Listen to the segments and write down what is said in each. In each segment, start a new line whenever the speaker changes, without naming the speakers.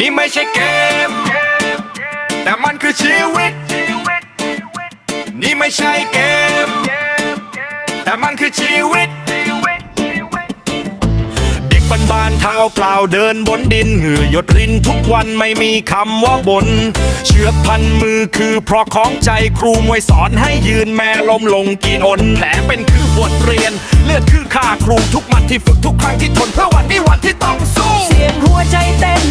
นี่ไม่ใช่เกม แต่มันคือชีวิต นี่ไม่ใช่เกม แต่มันคือชีวิต เด็กบ้านๆเท้าเปล่าเดินบนดินเหงื่อหยดรินทุกวันไม่มีคำว่าบน เชือกพันมือคือเพราะของใจครูมวยสอนให้ยืนแม่ลมลงกี่หนแผลเป็นคือบทเรียน เลือดคือค่าครูทุกมัดที่ฝึกทุกครั้งที่ทนเพื่อวันนี้วันที่ต้องสู้
เสียงหัวใจเต้น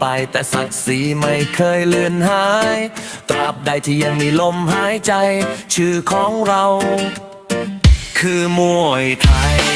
ไป แต่ศักดิ์ศรีไม่เคยเลือนหาย ตราบใดที่ยังมีลมหายใจ ชื่อของเรา คือมวยไทย